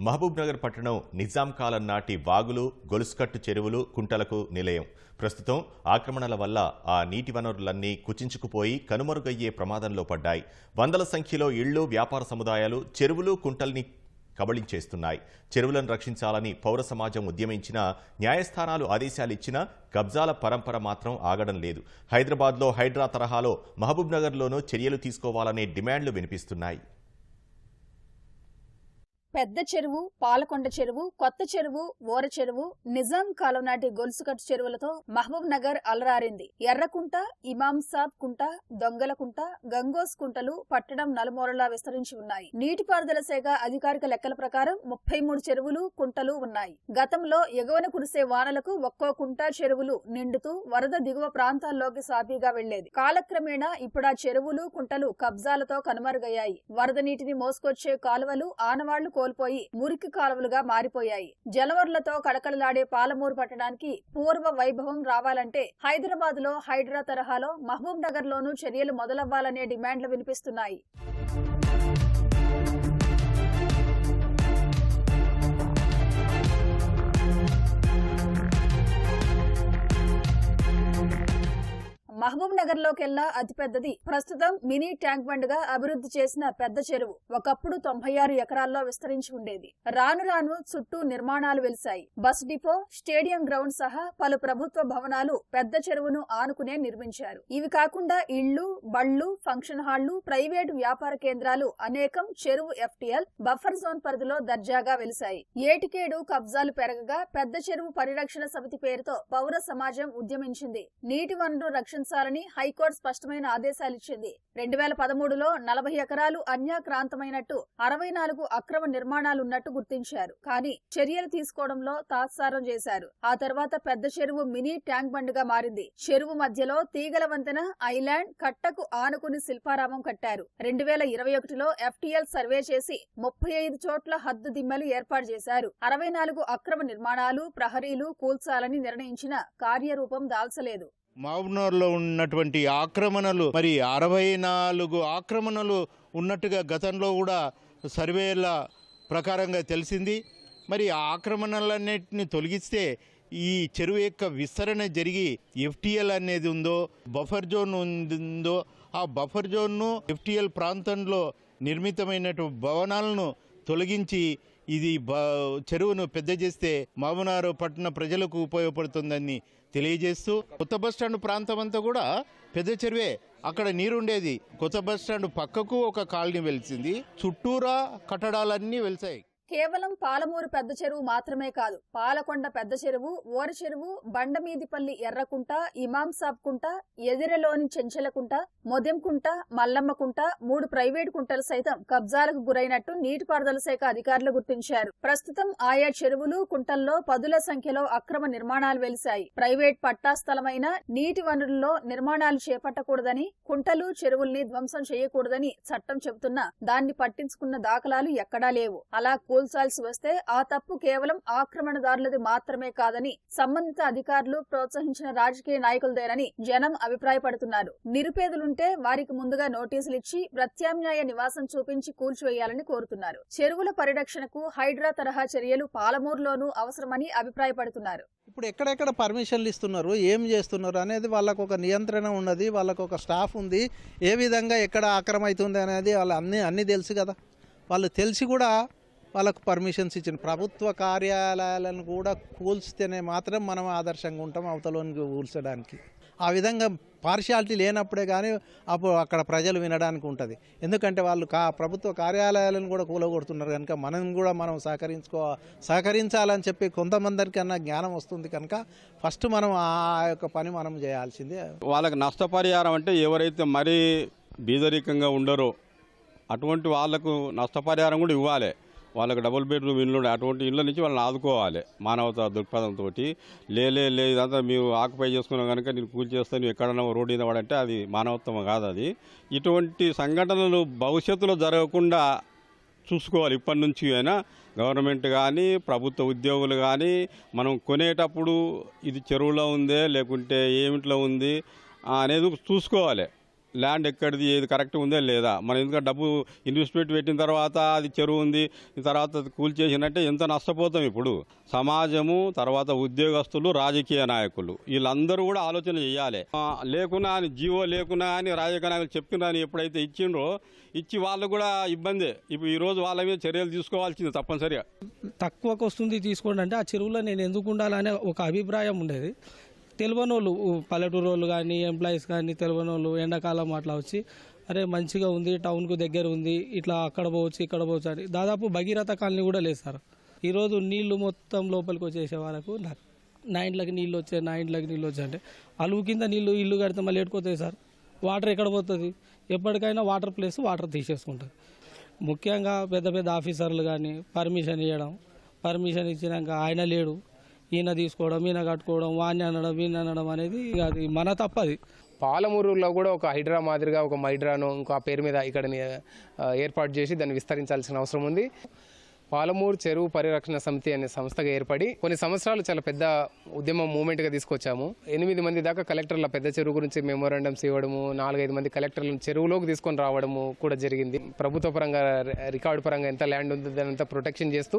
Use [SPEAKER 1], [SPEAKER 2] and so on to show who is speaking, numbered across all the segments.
[SPEAKER 1] మహబూబ్నగర్ పట్టణం నిజాం కాలం నాటి వాగులు గొలుసుకట్టు చెరువులు కుంటలకు నిలయం. ప్రస్తుతం ఆక్రమణల వల్ల ఆ నీటి వనరులన్నీ కుచించుకుపోయి కనుమరుగయ్యే ప్రమాదంలో పడ్డాయి. వందల సంఖ్యలో ఇళ్ళు వ్యాపార సముదాయాలు చెరువులు కుంటల్ని కబళించేస్తున్నాయి. చెరువులను రక్షించాలని పౌర సమాజం ఉద్యమించినా న్యాయస్థానాలు ఆదేశాలిచ్చినా కబ్జాల పరంపర మాత్రం ఆగడం లేదు. హైదరాబాద్లో హైడ్రా తరహాలో మహబూబ్నగర్లోనూ చర్యలు తీసుకోవాలనే డిమాండ్లు వినిపిస్తున్నాయి.
[SPEAKER 2] పెద్ద చెరువు పాలకొండ చెరువు కొత్త చెరువు ఓర చెరువు నిజాం కాలం నాటి గొలుసుకట్టు చెరువులతో మహబూబ్ నగర్ అలరారింది. ఎర్రకుంట ఇమాం సాబ్ కుంట దొంగల కుంట గంగోస్ కుంటలు పట్టణం నలుమూలలా విస్తరించి ఉన్నాయి. నీటిపారుదల శాఖ అధికారిక లెక్కల ప్రకారం ముప్పై మూడు చెరువులు కుంటలు ఉన్నాయి. గతంలో ఎగువన కురిసే వానలకు ఒక్కో కుంట చెరువులు నిండుతూ వరద దిగువ ప్రాంతాల్లోకి సాఫీగా వెళ్ళేది కాలక్రమేణా ఇప్పుడు ఆ చెరువులు కుంటలు కబ్జాలతో కనుమరుగయ్యాయి. వరద నీటిని మోసుకొచ్చే కాలువలు ఆనవాళ్ళు కోల్పోయి మురికి కాలువలుగా మారిపోయాయి. జలవరులతో కడకడలాడే పాలమూరు పట్టడానికి పూర్వ వైభవం రావాలంటే హైదరాబాద్లో హైడ్రా తరహాలో మహబూబ్ నగర్ లోనూ చర్యలు మొదలవ్వాలనే డిమాండ్లు వినిపిస్తున్నాయి. మహబూబ్ నగర్ లోకెల్లా అతిపెద్దది. ప్రస్తుతం మినీ ట్యాంక్ బండ్గా అభివృద్ధి చేసిన పెద్ద చెరువు ఒకప్పుడు తొంభై ఆరు ఎకరాల్లో విస్తరించి ఉండేది. రాను రాను చుట్టూ నిర్మాణాలు వెలిశాయి. బస్ డిపో స్టేడియం గ్రౌండ్ సహా పలు ప్రభుత్వ భవనాలు పెద్ద చెరువును ఆనుకునే నిర్మించారు. ఇవి కాకుండా ఇళ్ళు బళ్ళు ఫంక్షన్ హాళ్ళు ప్రైవేటు వ్యాపార కేంద్రాలు అనేకం చెరువు ఎఫ్టీఎల్ బఫర్ జోన్ పరిధిలో దర్జాగా వెలిశాయి. ఏటికేడు కబ్జాలు పెరగగా పెద్ద చెరువు పరిరక్షణ సమితి పేరుతో పౌర సమాజం ఉద్యమించింది. నీటి వనరు రక్షించాలని హైకోర్టు స్పష్టమైన ఆదేశాలిచ్చింది రెండు వేల పదమూడులో నలభై ఎకరాలు అన్యాక్రాంతమైనట్టు అరవై నాలుగు అక్రమ నిర్మాణాలున్నట్టు గుర్తించారు. కానీ చర్యలు తీసుకోవడంలో తాత్సారం చేశారు. ఆ తర్వాత పెద్ద చెరువు మినీ ట్యాంక్ బండ్గా మారింది. చెరువు మధ్యలో తీగల వంతెన ఐలాండ్ కట్టకు ఆనుకుని శిల్పారామం కట్టారు. రెండు వేల ఇరవై ఒకటిలో ఎఫ్టీఎల్ సర్వే చేసి ముప్పై ఐదు చోట్ల హద్దు దిమ్మలు ఏర్పాటు చేశారు. అరవై నాలుగు అక్రమ నిర్మాణాలు ప్రహరీలు కూల్చాలని నిర్ణయించిన కార్యరూపం దాల్చలేదు.
[SPEAKER 3] మహబూబ్నగర్లో ఉన్నటువంటి ఆక్రమణలు మరి అరవై నాలుగు ఆక్రమణలు ఉన్నట్టుగా గతంలో కూడా సర్వేల ప్రకారంగా తెలిసింది. మరి ఆ ఆక్రమణలన్నింటినీ తొలగిస్తే ఈ చెరువు యొక్క విస్తరణ జరిగి ఎఫ్టిఎల్ అనేది ఉందో బఫర్ జోన్ ఉందో ఆ బఫర్ జోన్ను ఎఫ్టిఎల్ ప్రాంతంలో నిర్మితమైనటువంటి భవనాలను తొలగించి ఇది బ చెరువును పెద్ద చేస్తే మామనారు పట్టణ ప్రజలకు ఉపయోగపడుతుందని తెలియజేస్తూ కొత్త బస్టాండ్ ప్రాంతం అంతా కూడా పెద్ద చెరువే. అక్కడ నీరుండేది. కొత్త బస్టాండ్ పక్కకు ఒక కాలనీ వెలిసింది. చుట్టూరా కట్టడాలన్నీ వెలిసాయి.
[SPEAKER 2] కేవలం పాలమూరు పెద్ద చెరువు మాత్రమే కాదు పాలకొండ పెద్ద చెరువు ఓర చెరువు బండమీదిపల్లి ఎర్రకుంట ఇమాంసాబ్ కుంట ఎదిరెలోని చెంచెలకుంట మొదెంకుంట మల్లమ్మకుంట మూడు ప్రైవేటు కుంటలు సైతం కబ్జాలకు గురైనట్టు నీటిపారుదల శాఖ అధికారులు గుర్తించారు. ప్రస్తుతం ఆయా చెరువులు కుంటల్లో పదుల సంఖ్యలో అక్రమ నిర్మాణాలు వెలిశాయి. ప్రైవేట్ పట్టా స్థలమైన నీటి వనరుల్లో నిర్మాణాలు చేపట్టకూడదని కుంటలు చెరువుల్ని ధ్వంసం చేయకూడదని చట్టం చెబుతున్నా దాన్ని పట్టించుకున్న దాఖలాలు ఎక్కడా లేవు. అలా కూల్చాల్సి వస్తే ఆ తప్పు కేవలం ఆక్రమణదారులది మాత్రమే కాదని సంబంధిత అధికారులు ప్రోత్సహించిన రాజకీయ నాయకులదేనని జనం అభిప్రాయపడుతున్నారు. నిరుపేదలుంటే వారికి ముందుగా నోటీసులు ఇచ్చి ప్రత్యామ్నాయ నివాసం చూపించి కూల్చివేయాలని కోరుతున్నారు. చెరువుల పరిరక్షణకు హైడ్రా తరహా చర్యలు పాలమూరులోనూ అవసరమని అభిప్రాయపడుతున్నారు.
[SPEAKER 4] ఇప్పుడు ఎక్కడెక్కడ పర్మిషన్లు ఇస్తున్నారు? ఏం చేస్తున్నారు? అనేది వాళ్ళకు ఒక నియంత్రణ ఉన్నది వాళ్ళకు ఒక స్టాఫ్ ఉంది. ఏ విధంగా ఎక్కడ ఆక్రమవుతుంది అనేది వాళ్ళు అన్ని అన్నీ తెలుసు కదా. వాళ్ళు తెలిసి కూడా వాళ్ళకు పర్మిషన్స్ ఇచ్చిన ప్రభుత్వ కార్యాలయాలను కూడా కూల్స్తేనే మాత్రం మనం ఆదర్శంగా ఉంటాం అవతలోనికి కూల్చడానికి. ఆ విధంగా పార్షియాలిటీ లేనప్పుడే కానీ అప్పుడు అక్కడ ప్రజలు వినడానికి ఉంటుంది. ఎందుకంటే వాళ్ళు కా ప్రభుత్వ కార్యాలయాలను కూడా కూలగొడుతున్నారు కనుక మనం కూడా మనం సహకరించుకో సహకరించాలని చెప్పి కొంతమందికన్నా జ్ఞానం వస్తుంది కనుక ఫస్ట్ మనం ఆ యొక్క పని మనం చేయాల్సిందే.
[SPEAKER 5] వాళ్ళకి నష్టపరిహారం అంటే ఎవరైతే మరీ బీదరికంగా ఉండరో అటువంటి వాళ్ళకు నష్టపరిహారం కూడా ఇవ్వాలి. వాళ్ళకి డబుల్ బెడ్రూమ్ ఇల్లు అటువంటి ఇళ్ళ నుంచి వాళ్ళని ఆదుకోవాలి మానవత దృక్పథంతో లేలే లే ఇదంతా మీరు ఆక్యుపై చేసుకున్నావు కనుక నేను కూల్ చేస్తే నువ్వు ఎక్కడన్నా రోడ్డు మీద పడంటే అది మానవత్వం కాదు అది. ఇటువంటి సంఘటనలు భవిష్యత్తులో జరగకుండా చూసుకోవాలి ఇప్పటి నుంచి అయినా. గవర్నమెంట్ కానీ ప్రభుత్వ ఉద్యోగులు కానీ మనం కొనేటప్పుడు ఇది చెరువులో ఉందే లేకుంటే ఏమిట్లో ఉంది అనేది చూసుకోవాలి. ల్యాండ్ ఎక్కడిది ఏది కరెక్ట్ ఉందే లేదా? మనం ఎందుకంటే డబ్బు ఇన్వెస్ట్మెంట్ పెట్టిన తర్వాత అది చెరువు ఉంది తర్వాత అది కూల్చేసినట్టే ఎంత నష్టపోతాం ఇప్పుడు? సమాజము తర్వాత ఉద్యోగస్తులు రాజకీయ నాయకులు వీళ్ళందరూ కూడా ఆలోచన చేయాలి. లేకున్నా అని జీవో లేకున్నా అని రాజకీయ నాయకులు చెప్పినా అని ఎప్పుడైతే ఇచ్చిండ్రో ఇచ్చి వాళ్ళు కూడా ఇబ్బందే. ఇప్పుడు ఈరోజు వాళ్ళ మీద చర్యలు తీసుకోవాల్సింది తప్పనిసరిగా.
[SPEAKER 6] తక్కువకు వస్తుంది తీసుకోండి అంటే ఆ చెరువులో నేను ఎందుకు ఉండాలనే ఒక అభిప్రాయం ఉండేది. తెలివనోళ్ళు పల్లెటూరు వాళ్ళు కానీ ఎంప్లాయీస్ కానీ తెలియని వాళ్ళు ఎండాకాలం అట్లా వచ్చి అరే మంచిగా ఉంది టౌన్కు దగ్గర ఉంది ఇట్లా అక్కడ పోవచ్చు ఇక్కడ పోవచ్చు అని. దాదాపు భగీరథ కాలనీ కూడా లేదు సార్. ఈరోజు నీళ్ళు మొత్తం లోపలికి వచ్చేసే వాళ్ళకు నా- నా ఇంట్లోకి నీళ్ళు వచ్చాయి నా ఇంట్లోకి నీళ్ళు వచ్చాయి అంటే అలువు కింద నీళ్ళు ఇల్లు కడితే మళ్ళీ ఎట్టుకోతాయి సార్. వాటర్ ఎక్కడ పోతుంది? ఎప్పటికైనా వాటర్ ప్లేస్ వాటర్ తీసేసుకుంటుంది. ముఖ్యంగా పెద్ద పెద్ద ఆఫీసర్లు కానీ పర్మిషన్ ఇవ్వడం పర్మిషన్ ఇచ్చినాక ఆయన లేడు ఈయన తీసుకోవడం ఈయన కట్టుకోవడం వాణ్ణి అనడం ఈయన అనడం అనేది అది మన తప్పది.
[SPEAKER 7] పాలమూరులో కూడా ఒక హైడ్రా మాదిరిగా ఒక మైడ్రాను ఇంకో పేరు మీద ఇక్కడ ఏర్పాటు చేసి దాన్ని విస్తరించాల్సిన అవసరం ఉంది. పాలమూరు చెరువు పరిరక్షణ సమితి అనే సంస్థగా ఏర్పడి కొన్ని సంవత్సరాలు చాలా పెద్ద ఉద్యమం మూమెంట్గా తీసుకొచ్చాము. ఎనిమిది మంది దాకా కలెక్టర్ల పెద్ద చెరువు గురించి మెమోరాండమ్స్ ఇవ్వడము నాలుగైదు మంది కలెక్టర్లను చెరువులోకి తీసుకొని రావడము కూడా జరిగింది. ప్రభుత్వ పరంగా రికార్డు పరంగా ఎంత ల్యాండ్ ఉందో దాని ప్రొటెక్షన్ చేస్తూ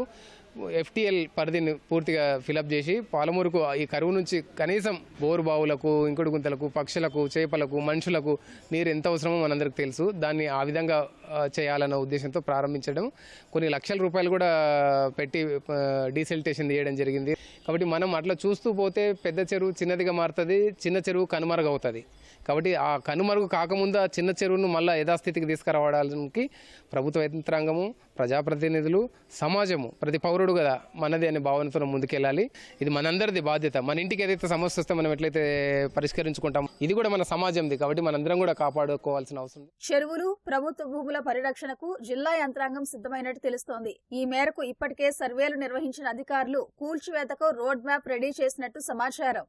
[SPEAKER 7] ఎఫ్టీఎల్ పరిధిని పూర్తిగా ఫిలప్ చేసి పాలమూరుకు ఈ కరువు నుంచి కనీసం బోరు బావులకు ఇంకుడు గుంతలకు పక్షులకు చేపలకు మనుషులకు నీరు ఎంత అవసరమో మనందరికి తెలుసు. దాన్ని ఆ విధంగా చేయాలన్న ఉద్దేశంతో ప్రారంభించడం. కొన్ని లక్షల రూపాయలు కూడా పెట్టి డీసెల్టేషన్ చేయడం జరిగింది. కాబట్టి మనం అట్లా చూస్తూ పోతే పెద్ద చెరువు చిన్నదిగా మారుతుంది చిన్న చెరువు కనుమరుగవుతుంది. కాబట్టి ఆ కనుమరుగు కాకముందు ఆ చిన్న చెరువును మళ్ళీ యథాస్థితికి తీసుకురావడానికి ప్రభుత్వ యంత్రాంగము ప్రజాప్రతినిధులు సమాజము ప్రతి పౌరుడు కదా మనది అనే భావనతో ముందుకెళ్ళాలి. ఇది మనందరిది బాధ్యత. మన ఇంటికి ఏదైతే సమస్య వస్తే మనం ఎట్లయితే పరిష్కరించుకుంటాం ఇది కూడా మన సమాజంది కాబట్టి మనందరం కూడా కాపాడుకోవాల్సిన అవసరం
[SPEAKER 2] చెరువులు ప్రభుత్వ భూముల పరిరక్షణకు జిల్లా యంత్రాంగం సిద్ధమైనట్టు తెలుస్తోంది. ఈ మేరకు ఇప్పటికే సర్వేలు నిర్వహించిన అధికారులు కూల్చివేతకు రోడ్ మ్యాప్ రెడీ చేసినట్టు సమాచారం.